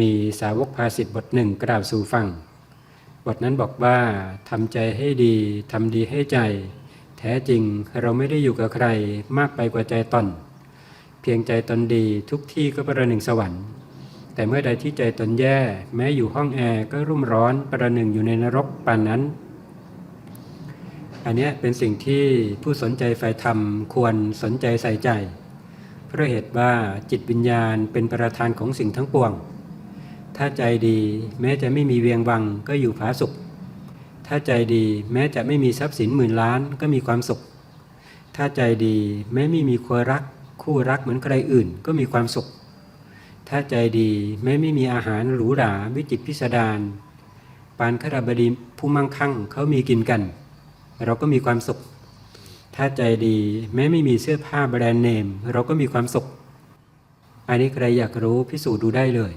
มีสาวกภาษิตบทหนึ่งกล่าวสู่ฟัง บทนั้นบอกว่าทำใจให้ดีทำดีให้ใจ แท้จริงเราไม่ได้อยู่กับใครมากไปกว่าใจตน เพียงใจตนดีทุกที่ก็ประหนึ่งสวรรค์ แต่เมื่อใดที่ใจตนแย่ แม้อยู่ห้องแอร์ก็รุ่มร้อนประหนึ่งอยู่ในนรกปานนั้น อันนี้เป็นสิ่งที่ผู้สนใจใฝ่ธรรมควรสนใจใส่ใจ เพราะเหตุว่าจิตวิญญาณเป็นประธานของสิ่งทั้งปวง ถ้าใจดีแม้จะไม่มีเวียงวังก็อยู่ผาสุข ถ้าใจดีแม้จะไม่มีทรัพย์สินหมื่นล้านก็มีความสุข ถ้าใจดีแม้ไม่มีคนรัก คู่รักเหมือนใครอื่นก็มีความสุข ถ้าใจดีแม้ไม่มีอาหารหรูหราวิจิตรพิสดารปานขรบดีผู้มั่งคั่งเขามีกินกัน เราก็มีความสุข ถ้าใจดีแม้ไม่มีเสื้อผ้าแบรนด์เนม เราก็มีความสุข อันนี้ใครอยากรู้พิสูจน์ดูได้เลย